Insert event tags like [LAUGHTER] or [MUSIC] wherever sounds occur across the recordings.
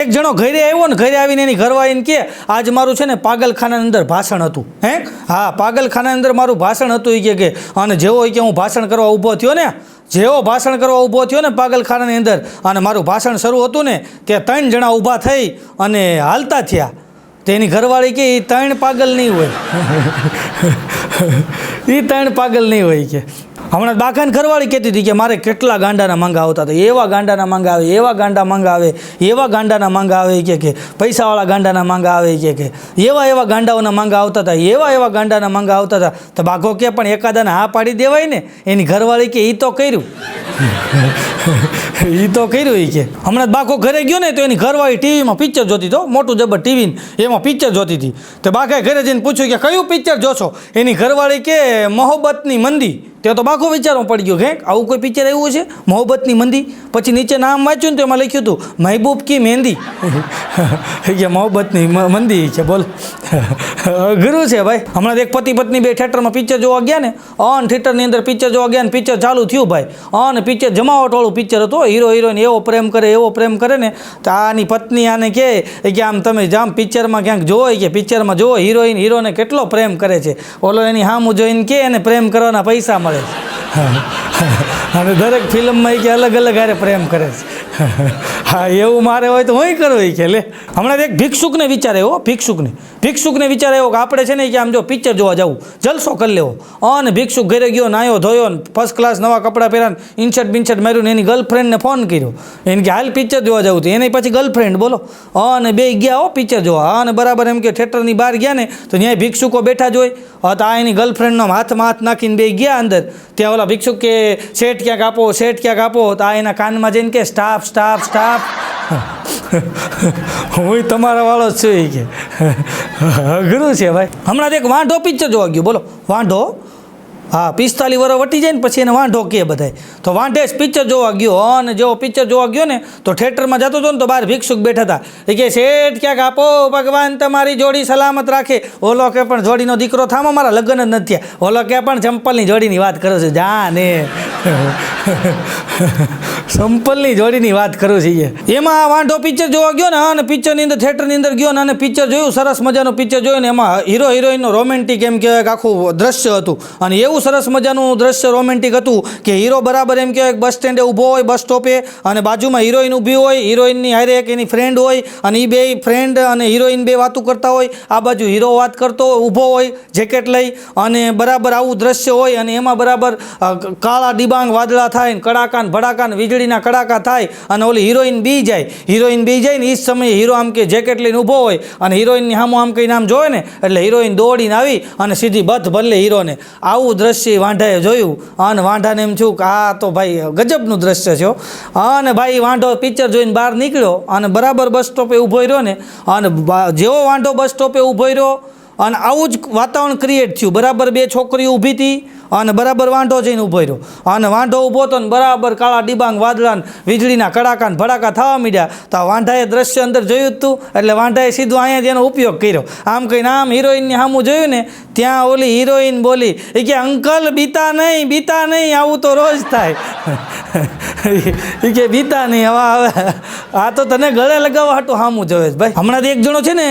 એક જણો ઘરે આવ્યો ને ઘરે આવીને એની ઘરવાળીને કે આજ મારું છે ને પાગલખાનાની અંદર ભાષણ હતું. હે? હા, પાગલખાનાની અંદર મારું ભાષણ હતું એ કે અને જેવો હોય કે હું ભાષણ કરવા ઊભો થયો ને, જેવો ભાષણ કરવા ઊભો થયો ને પાગલખાનાની અંદર, અને મારું ભાષણ શરૂ હતું ને તે ત્રણ જણા ઊભા થઈ અને હાલતા થયા. તેની ઘરવાળી કે એ ત્રણ પાગલ નહીં હોય. [LAUGHS] એ ત્રણ પાગલ નહીં હોય કે. હમણાં બાકાને ઘરવાળી કહેતી હતી કે મારે કેટલા ગાંડાના માંગા આવતા હતા? એવા ગાંડાના માંગા આવે, એવા ગાંડા માંગા આવે, એવા ગાંડાના માંગા આવે કે કે પૈસાવાળા ગાંડાના માંગા આવે કે કે એવા એવા ગાંડાઓના માંગા આવતા હતા, એવા એવા ગાંડાના માંગા આવતા હતા. તો બાઘો કે પણ એકાદાને હા પાડી દેવાય ને? એની ઘરવાળી કે એ તો કર્યું. [LAUGHS] એ તો કર્યું એ કે. હમણાં બાકો ઘરે ગયો ને તો એની ઘરવાળી ટીવીમાં પિક્ચર જોતી હતો મોટું જબર ટીવી એમાં પિક્ચર જોતી હતી. તો બાકાએ ઘરે જઈને પૂછ્યું કે કયું પિક્ચર જોશો? એની ઘરવાળી કે મોહબ્બતની મંદી? તે તો બાકો વિચારો પડી ગયો કે આવું કોઈ પિક્ચર આવ્યું છે? મોહબ્બતની મંદી? પછી નીચે નામ વાંચ્યું ને તો એમાં લખ્યું હતું, મહેબૂબ કી મહેંદી કે, મોહબ્બતની મંદી છે, બોલ. અઘરું છે ભાઈ. હમણાં એક પતિ પત્ની બે થિયેટરમાં પિક્ચર જોવા ગયા ને ઓન થિયેટરની અંદર પિક્ચર જોવા ગયા ને પિક્ચર ચાલુ થયું ભાઈ. ઓન પિક્ચર જમાવટવાળું પિક્ચર હતું હીરો હિરોઈન એવો પ્રેમ કરે, એવો પ્રેમ કરે ને, તો આની પત્ની આને કહે કે આમ તમે જામ પિક્ચરમાં ક્યાંક જોવો કે પિક્ચરમાં જોવો હિરોઈન હીરોને કેટલો પ્રેમ કરે છે. ઓલો એની હામું જોઈને કે એને પ્રેમ કરવાના પૈસા મળે છે. [LAUGHS] અને દરેક ફિલ્મમાં એ કે અલગ અલગ હારે પ્રેમ કરે છે. [LAUGHS] હા, એવું મારે હોય તો હું કરું એ કે, લે. હમણાં એક ભિક્ષુકને વિચાર આવ્યો ભિક્ષુકને. ભિક્ષુકને વિચાર આવ્યો કે આપણે છે ને કે આમ જો પિક્ચર જોવા જવું. જલસો કરી લેવો. અને ભિક્ષુક ઘરે ગયો, નાયો ધોયો ને ફર્સ્ટ ક્લાસ નવા કપડાં પહેર્યા ઇન્શર્ટ બિન્શર્ટ માર્યું ને એની ગર્લફ્રેન્ડને ફોન કર્યો. એને કે, હાલ પિક્ચર જોવા જવું હતું એની પછી ગર્લફ્રેન્ડ બોલો. અને બે ગયા હો પિક્ચર જોવા. અને બરાબર એમ કે થિયેટરની બહાર ગયા ને, તો ત્યાં ભિક્ષુકો બેઠા જોઈ તો આ એની ગર્લફ્રેન્ડનો હાથમાં હાથ નાખીને બે ગયા અંદર. ત્યાં ઓલા ભિક્ષુક કે શેઠ ક્યાંક આપો, શેઠ ક્યાંક આપો, તો આ એના કાનમાં જઈને કે, સ્ટાફ સ્ટાફ સ્ટાફ. હું તમારા વાળો જ છું કે. અઘરું છે ભાઈ. હમણાં એક વાંઢો પિક્ચર જોવા ગયો. બોલો. વાંઢો? હા, પિસ્તાલીસ વર્ષ વટી જાય ને પછી એને વાંઢો કે બધાય. તો વાંઢે જ પિક્ચર જોવા ગયો. અને જેવો પિક્ચર જોવા ગયો ને, તો થિયેટરમાં જતો હતો ને, તો બહાર ભિક્ષુક બેઠા હતા. એ કે શેઠ, ક્યાંક આપો? ભગવાન તમારી જોડી સલામત રાખે. ઓલો કે પણ જોડીનો દીકરો થામો, મારા લગ્ન જ નથી ઓલો કે પણ ચંપલની જોડીની વાત કરો છો. જા ને. [LAUGHS] સંપલની જોડીની વાત કરું છીએ એમાં વાંઢો પિક્ચર જોવા ગયો ને અને પિક્ચરની અંદર થિયેટરની અંદર ગયો ને, અને પિક્ચર જોયું, સરસ મજાનું પિક્ચર જોયું ને, એમાં હીરો હિરોઈનનો રોમેન્ટિક એમ કહેવાય આખું દ્રશ્ય હતું. અને એવું સરસ મજાનું દ્રશ્ય રોમેન્ટિક હતું કે હીરો બરાબર એમ કહેવાય બસ સ્ટેન્ડે ઊભો હોય, બસ સ્ટોપે અને બાજુમાં હિરોઈન ઊભી હોય હિરોઈનની હારે એક એની ફ્રેન્ડ હોય અને એ બે ફ્રેન્ડ અને હિરોઈન બે વાતું કરતા હોય. આ બાજુ હીરો વાત કરતો હોય, ઊભો હોય જેકેટ લઈ અને બરાબર આવું દ્રશ્ય હોય અને એમાં બરાબર કાળા ડિબાંગ વાદળા થાય ને કડાકાન ભડાકાન વીજળીના કડાકા થાય અને ઓલી હિરોઈન બી જાય. હિરોઈન બી જાય ને એ જ સમયે હીરો આમ કે જેકેટ લઈને ઊભો હોય અને હિરોઈનની સામું આમ કંઈ આમ જોવે ને એટલે હિરોઈન દોડીને આવી અને સીધી બધ ભલે હીરોને આવું દ્રશ્ય વાંઢાએ જોયું અને વાંઢાને એમ થયું કે આ તો ભાઈ ગજબનું દ્રશ્ય છે. અને ભાઈ વાંઢો પિક્ચર જોઈને બહાર નીકળ્યો અને બરાબર બસ સ્ટોપે ઊભો રહ્યો ને, અને જેવો વાંઢો બસ સ્ટોપે ઊભો રહ્યો, અને આવું જ વાતાવરણ ક્રિએટ થયું બરાબર બે છોકરીઓ ઊભી હતી અને બરાબર વાંઢો જઈને ઊભો રહ્યો. અને વાંઢો ઊભો હતો ને બરાબર કાળા ડિબાંગ વાદળા ને વીજળીના કડાકા ભડાકા થવા માંડ્યા. તો આ વાંઢાએ દ્રશ્ય અંદર જોયું હતું એટલે વાંઢાએ સીધું અહીંયા એનો ઉપયોગ કર્યો. આમ કહીને આમ હિરોઈનની સામું જોયું ને, ત્યાં ઓલી હિરોઈન બોલી એ કે અંકલ બીતા નહીં બીતા નહીં, આવું તો રોજ થાય. [LAUGHS] એ કે બીતા નહીં, હવે હવે, આ તો તને ગળે લગાવવા હાટું સામું જોવે ભાઈ, હમણાં એક જણો છે ને,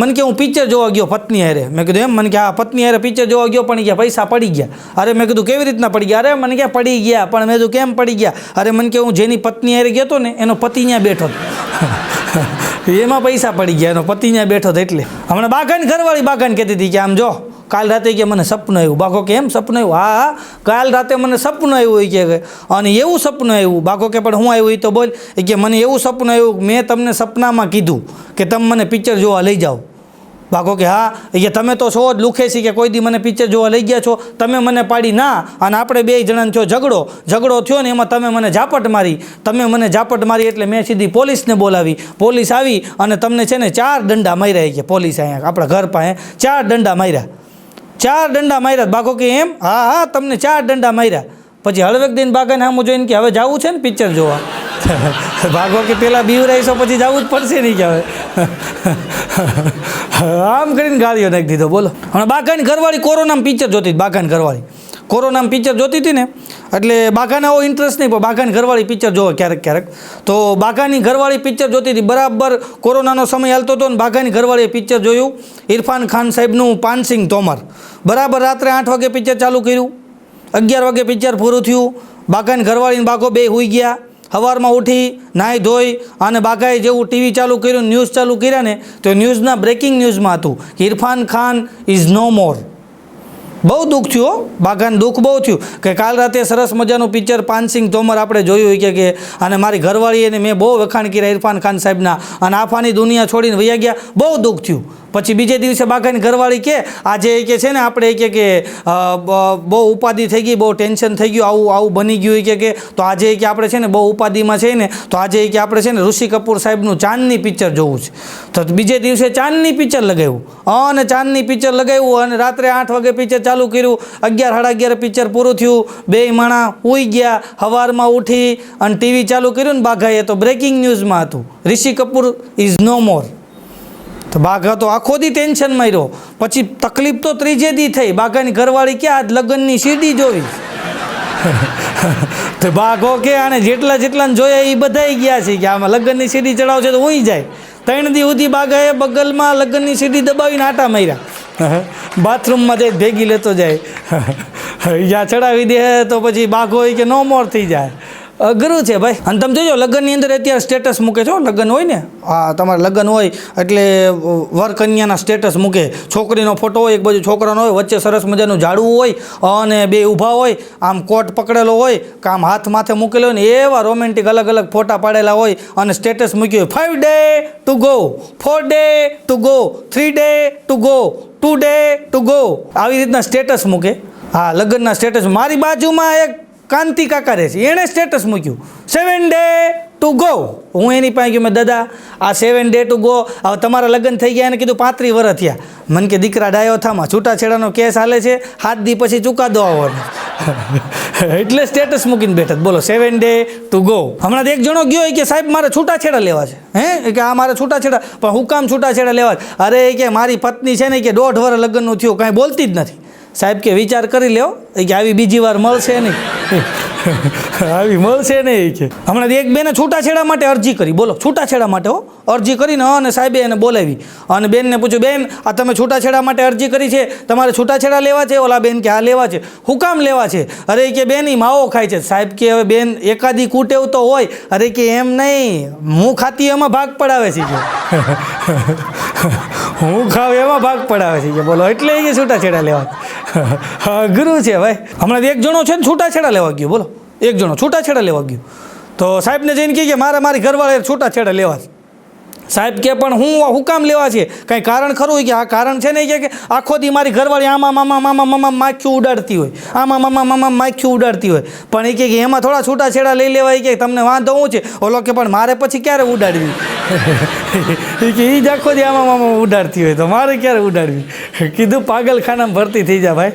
મને કે હું પિક્ચર જોવા ગયો, પત્ની હારે. મેં કીધું એમ, મને કે આ પત્ની હારે પિક્ચર જોવા ગયો, પણ ગયા પૈસા પડી ગયા. અરે મેં કીધું કેવી રીતના પડી ગયા? અરે મને કે પડી ગયા? પણ મેં કીધું કેમ પડી ગયા? અરે મને કે હું જેની પત્ની હારે ગયો હતો ને, એનો પતિ ત્યાં બેઠો [LAUGHS] એમાં પૈસા પડી ગયા, એનો પતિ ત્યાં બેઠો હતો એટલે. હમણાં બાગાન ઘરવાળી બાગાન કહેતી હતી કે, આમ જો, કાલ રાતે કે મને સપનું આવ્યું. બાઘો કે, એમ સપનું આવ્યું? હા હા, કાલ રાતે મને સપનું આવ્યું હોય કે, અને એવું સપનું આવ્યું. બાકો કે, પણ હું આવ્યું એ તો બોલ. કે, મને એવું સપનું આવ્યું, મેં તમને સપનામાં કીધું કે, તમે મને પિક્ચર જોવા લઈ જાઓ. બાકો કે, હા કે તમે તો છો જ છે કે કોઈ દી મને પિક્ચર જોવા લઈ ગયા છો, તમે મને પાડી ના, અને આપણે બે જણાને થયો ઝઘડો. ઝઘડો થયો ને એમાં તમે મને ઝાપટ મારી. તમે મને ઝાપટ મારી એટલે મેં સીધી પોલીસને બોલાવી. પોલીસ આવી અને તમને છે ને ચાર દંડા માર્યા કે પોલીસ અહીંયા, આપણા ઘર પાસે ચાર દંડા માર્યા. ચાર દંડા માર્યા બાકો કે એમ? હા હા, તમને ચાર દંડા માર્યા. પછી હળવેક દિન બાગાને સામું જોઈને કે, હવે જવું છે ને પિક્ચર જોવા? [LAUGHS] ભાગો કે, પેલા બીવરાઈશો, પછી જવું જ પડશે નહીં કે હવે. આમ કરીને ગાળીઓ નાખી દીધો, બોલો. અને બાકાની ઘરવાળી કોરોનામાં પિક્ચર જોતી હતી બાગાની ઘરવાળી. કોરોનામાં પિક્ચર જોતી હતી ને, એટલે બાઘાને આવો ઇન્ટરેસ્ટ નહીં, પણ બાઘાની ઘરવાળી પિક્ચર જોવે ક્યારેક ક્યારેક. તો બાઘાની ઘરવાળી પિક્ચર જોતી હતી, બરાબર કોરોનાનો સમય હાલતો હતો ને બાઘાની ઘરવાળીએ પિક્ચર જોયું. ઇરફાન ખાન સાહેબનું પાનસિંગ તોમર. બરાબર રાત્રે આઠ વાગે પિક્ચર ચાલુ કર્યું. અગિયાર વાગે પિક્ચર પૂરું થયું. બાઘાની ઘરવાળીને બાઘો બે હોઈ ગયા. સવારમાં ઉઠી, નાહી ધોઈ અને બાઘાએ જેવું ટીવી ચાલુ કર્યું, ન્યૂઝ ચાલુ કર્યા ને, તો ન્યૂઝના બ્રેકિંગ ન્યૂઝમાં હતું Irfan Khan is no more બહુ દુઃખ થયું. બાઘાને દુઃખ બહુ થયું. કે કાલ રાતે સરસ મજાનું પિક્ચર પાનસિંહ તોમર આપણે જોયું કે કે, અને મારી ઘરવાળી એને મેં બહુ વખાણ કર્યા ઇરફાન ખાન સાહેબના, અને આફાની દુનિયા છોડીને વૈયા ગયા. બહુ દુઃખ થયું. પછી બીજે દિવસે બાઘાની ઘરવાળી કે, આજે એ કે છે ને આપણે કે કે બહુ ઉપાધિ થઈ ગઈ, બહુ ટેન્શન થઈ ગયું, આવું આવું બની ગયું કે કે, તો આજે એ કે આપણે છે ને બહુ ઉપાધિમાં છે ને, તો આજે કે આપણે છે ને ઋષિ કપૂર સાહેબનું ચાંદની પિક્ચર જોવું છે. તો બીજે દિવસે ચાંદની પિક્ચર લગાવ્યું. અને ચાંદની પિક્ચર લગાવ્યું અને રાત્રે આઠ વાગે પિક્ચર ચાલુ કર્યું. અગિયાર સાડા અગિયાર પિક્ચર પૂરું થયું. બે માણા ઉઈ ગયા, હવારમાં ઉઠી અને ટીવી ચાલુ કર્યું ને બાઘાએ. તો બ્રેકિંગ ન્યૂઝમાં હતું. ઋષિ કપૂર ઇઝ નો મોર તો બાઘા તો આખો દી ટેન્શનમાં રહ્યો પછી તકલીફ તો ત્રીજે દી થઈ. બાઘાની ઘરવાળી ક્યાં આજ લગ્નની સીડી જોઈ? [LAUGHS] તો બાઘો કે આને જેટલા જેટલાને જોયા એ બધા ગયા છે કે આમાં લગ્નની સીડી ચડાવશે તો ઊંઈ જાય. ત્રણ દી સુધી બાઘાએ બગલમાં લગ્નની સીડી દબાવીને આટા માર્યા. બાથરૂમમાં જઈ ભેગી લેતો જાય. યા ચડાવી દે તો પછી બાઘ હોય કે નો મોર થઈ જાય. અઘરું છે ભાઈ. અને તમે જોજો, લગ્નની અંદર અત્યારે સ્ટેટસ મૂકે છો લગ્ન હોય ને? હા, તમારે લગ્ન હોય એટલે વર કન્યાના સ્ટેટસ મૂકે. છોકરીનો ફોટો હોય, એક બાજુ છોકરાનો હોય, વચ્ચે સરસ મજાનું ઝાડવું હોય, અને બે ઊભા હોય, આમ કોટ પકડેલો હોય, કે આમ હાથ માથે મૂકેલો હોય ને, એવા રોમેન્ટિક અલગ અલગ ફોટા પાડેલા હોય અને સ્ટેટસ મૂક્યું હોય. Five day to go four day to go three day to go two day to go આવી રીતના સ્ટેટસ મૂકે. હા, લગ્નના સ્ટેટસ મારી બાજુમાં એક કાંતિ કાકા રહે છે. એણે સ્ટેટસ મૂક્યું. સેવન ડે ટુ ગો હું એની પાસે ગયો. મેં દાદા, આ સેવન ડે ટુ ગો હવે તમારા લગ્ન થઈ ગયા. એને કીધું, પાંત્રીસ વર્ષ થયા. મને કે, દીકરા ડાયો થામાં છૂટાછેડાનો કેસ હાલે છે. હાથ દી પછી ચુકાદો આવવાનો. [LAUGHS] એટલે સ્ટેટસ મૂકીને બેઠા. બોલો સેવન ડે ટુ ગો હમણાં એક જણો ગયો કે, સાહેબ, મારે છૂટાછેડા લેવા છે. હે? કે આ મારે છૂટાછેડા. પણ હું કામ છૂટાછેડા લેવા છે? અરે કે, મારી પત્ની છે ને કે, દોઢ વર્ષ લગ્નનું થયું, કાંઈ બોલતી જ નથી. સાહેબ કે વિચાર કરી લ્યો. કે આવી બીજી વાર મળશે નહીં. [LAUGHS] આવી મળશે નહીં કે. હમણાં એક બેને છૂટાછેડા માટે અરજી કરી. બોલો છૂટાછેડા માટે હો. અરજી કરીને અને સાહેબે એને બોલાવી. અને બેનને પૂછ્યું બેન આ તમે છૂટાછેડા માટે અરજી કરી છે? તમારે છૂટાછેડા લેવા છે? ઓલા બેન કે હા લેવા છે. હું કામ લેવા છે? અરે કે બેન એ માવો ખાય છે. સાહેબ કે હવે બેન એકાદી કૂટેવ તો હોય. અરે કે એમ નહીં. હું ખાતી એમાં ભાગ પડાવે છે. [LAUGHS] હું ખાવ એવા ભાગ પડાવે છે કે બોલો, એટલે એ છૂટાછેડા લેવા. અઘરું છે ભાઈ. હમણાં એક જણો છે ને છૂટાછેડા લેવા ગયો, બોલો. એક જણો છૂટાછેડા લેવા ગયો. તો સાહેબને જઈને કહે કે મારે મારી ઘરવાળા છૂટાછેડા લેવા છે. સાહેબ કે પણ હું હું કામ લેવા છે કાંઈ કારણ ખરું કે આ કારણ છે ને કે આખો દી મારી ઘરવાળી આમાં મામા મામા મામા માખ્યું ઉડાડતી હોય આમાં મામા મામા માખ્યું ઉડાડતી હોય પણ એ કે એમાં થોડા છૂટાછેડા લઈ લેવાય કે તમને વાંધો હું છે ઓલો કે પણ મારે પછી ક્યારે ઉડાડવી એ કે એ જ આખો દી આમાં મામા ઉડાડતી હોય તો મારે ક્યારે ઉડાડવી કીધું પાગલખાનામાં ભરતી થઈ જા ભાઈ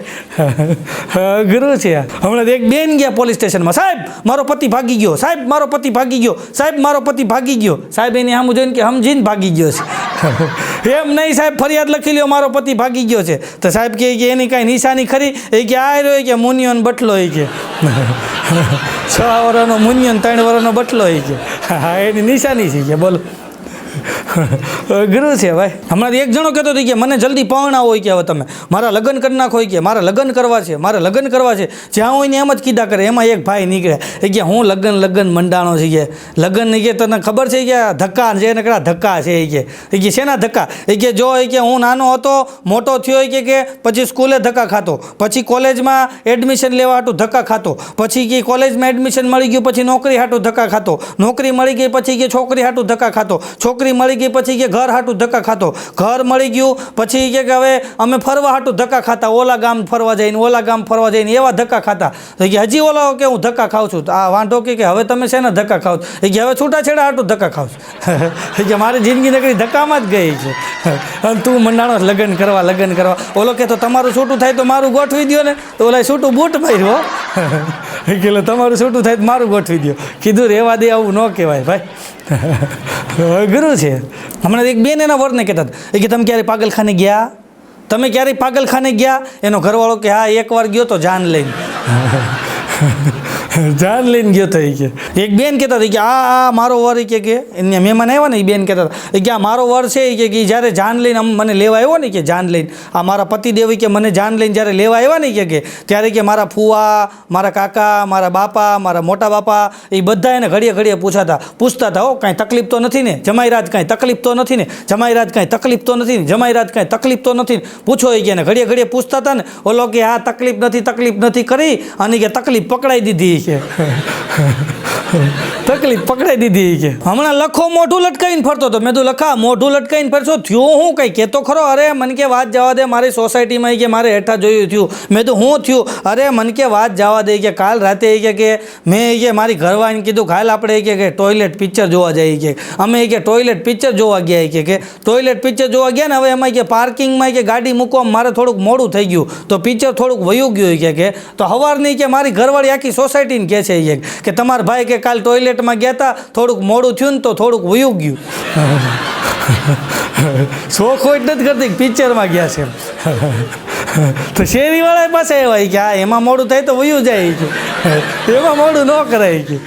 અઘરું છે હમણાં એક બેન ગયા પોલીસ સ્ટેશનમાં સાહેબ મારો પતિ ભાગી ગયો સાહેબ મારો પતિ ભાગી ગયો સાહેબ મારો પતિ ભાગી ગયો સાહેબ એની આમ જોઈને કે સમજીને ભાગી ગયો છે. એમ નહીં સાહેબ, ફરિયાદ લખી લ્યો, મારો પતિ ભાગી ગયો છે. તો સાહેબ કહે કે એની કાંઈ નિશાની ખરી? એ કે આ રહ્યો કે મુનિયોન બટલો, એ કે. છ વર્ષનો મુનિયોન, ત્રણ વર્ષનો બટલો, એ કે. હા, એની નિશાની છે કે બોલો. અઘરું છે ભાઈ. હમણાં એક જણો કહેતો હતો કે મને જલ્દી પાવણા હોય કે હવે તમે. મારા લગ્ન કરી નાખો કે મારે લગ્ન કરવા છે, મારે લગ્ન કરવા છે. જ્યાં હોય ને એમ જ કીધા કરે, એમાં એક ભાઈ નીકળ્યા એ કે હું લગ્ન લગ્ન મંડાણો છે કે. લગ્ન કે તને ખબર છે કે ધક્કા છે, એને કડા ધક્કા છે એ કે. એ કે શેના ધક્કા? એ કે જો એ કે હું નાનો હતો, મોટો થયો કે કે પછી સ્કૂલે ધક્કા ખાતો પછી કોલેજમાં એડમિશન લેવા હાટું ધક્કા ખાતો પછી કે કોલેજમાં એડમિશન મળી ગયું, પછી નોકરી હાટું ધક્કા ખાતો નોકરી મળી ગઈ, પછી કે છોકરી હાટું ધક્કા ખાતો છોકરી મળી ગઈ, પછી કે ઘર હાટું ધક્કા ખાતો ઘર મળી ગયું, પછી કે હવે અમે ફરવા હાટું ધક્કા ખાતા. ઓલા ગામ ફરવા જઈને, ઓલા ગામ ફરવા જઈને એવા ધક્કા ખાતા. તો કે હજી ઓલા કે હું ધક્કા ખાઉં છું. આ વાંધો કે હવે તમે શેના ધક્કા ખાવ છો? એ કે હવે છૂટાછેડા હાટું ધક્કા ખાવ છું. [LAUGHS] કે મારી જિંદગી નકરી ધક્કામાં જ ગઈ છે. [LAUGHS] અને તું મંડાણો છે લગ્ન કરવા લગ્ન કરવા. ઓલો કે તો તમારું છૂટું થાય તો મારું ગોઠવી દ્યો ને. તો ઓલા છૂટું બૂટ માર્યો [LAUGHS] એ કે તમારું છૂટું થાય તો મારું ગોઠવી દો કીધું રહેવા દે આવું ન કહેવાય ભાઈ. અઘરું છે. હમણાં એક બેન એના વરને કહેતા હતા. કે તમે ક્યારે પાગલખાને ગયા? તમે ક્યારેય પાગલખાને ગયા? એનો ઘરવાળો કે, હા એકવાર ગયો તો જાન લઈને. જાન લઈને ગયો થઈ કે. એક બેન કહેતા હતી કે આ આ મારો વર કે કે, એને મહેમાન આવ્યા ને એ બેન કહેતા હતા. કે આ મારો વર છે એ કે જ્યારે જાન લઈને આમ મને લેવા આવ્યો ને કે જાન લઈને, આ મારા પતિદેવ દેવી કે મને જાન લઈને જ્યારે લેવા આવ્યા ને કે કે, ત્યારે કે મારા ફુવા, મારા કાકા, મારા બાપા, મારા મોટા બાપા, એ બધા એને ઘડીએ ઘડીએ પૂછાતા પૂછતા હતા, હો, કાંઈ તકલીફ તો નથી ને? જમાઈરાજ કાંઈ તકલીફ તો નથી ને? જમાઈરાજ કાંઈ તકલીફ તો નથી ને? જમાઈરાજ કાંઈ તકલીફ તો નથી ને? પૂછો એ કે ઘડીએ ઘડીએ પૂછતા હતા ને, ઓલો કે હા તકલીફ નથી તકલીફ નથી કરી? અને કે, તકલીફ પકડાઈ દીધી. કે? તકલીફ પકડાઈ દીધી કે. હમણાં લખો, મોઢું લટકાવીને ફરતો હતો. મેં તો લખા, મોઢું લટકાવીને ફરશો? થયું હું કંઈ? કહેતો ખરો, અરે, મને કે વાત જવા દે, મારી સોસાયટીમાં કે મારે હેઠા જોયું થયું. મેં તો હું થયું? અરે, મને કે વાત જવા દે કે, કાલ રાતે કે કે મેં કે મારી ઘરવાળીને કીધું, કાલ આપણે કે કે ટોયલેટ પિક્ચર જોવા જઈએ કે. અમે કે ટોયલેટ પિક્ચર જોવા ગયા કે કે ટોયલેટ પિક્ચર જોવા ગયા ને, હવે એમાં કે પાર્કિંગમાં કે ગાડી મૂકવામાં મારે થોડુંક મોડું થઈ ગયું. તો પિક્ચર થોડુંક વયું ગયું કે કે તો સવારની નહીં કે મારી ઘરવાળી આખી સોસાયટીને કહે છે ઈ કે તમારા ભાઈ કે કાલ ટોયલેટમાં ગયા હતા થોડુંક મોડું થયું ને તો થોડુંક વયું ગયું. શોખ હોય નથી કરતી, પિક્ચરમાં ગયા છે તો શેરીવાળા પાસે એવા ઈ કે, હા, એમાં મોડું થાય તો વયું જાય કે. એમાં મોડું ન કરાય કે.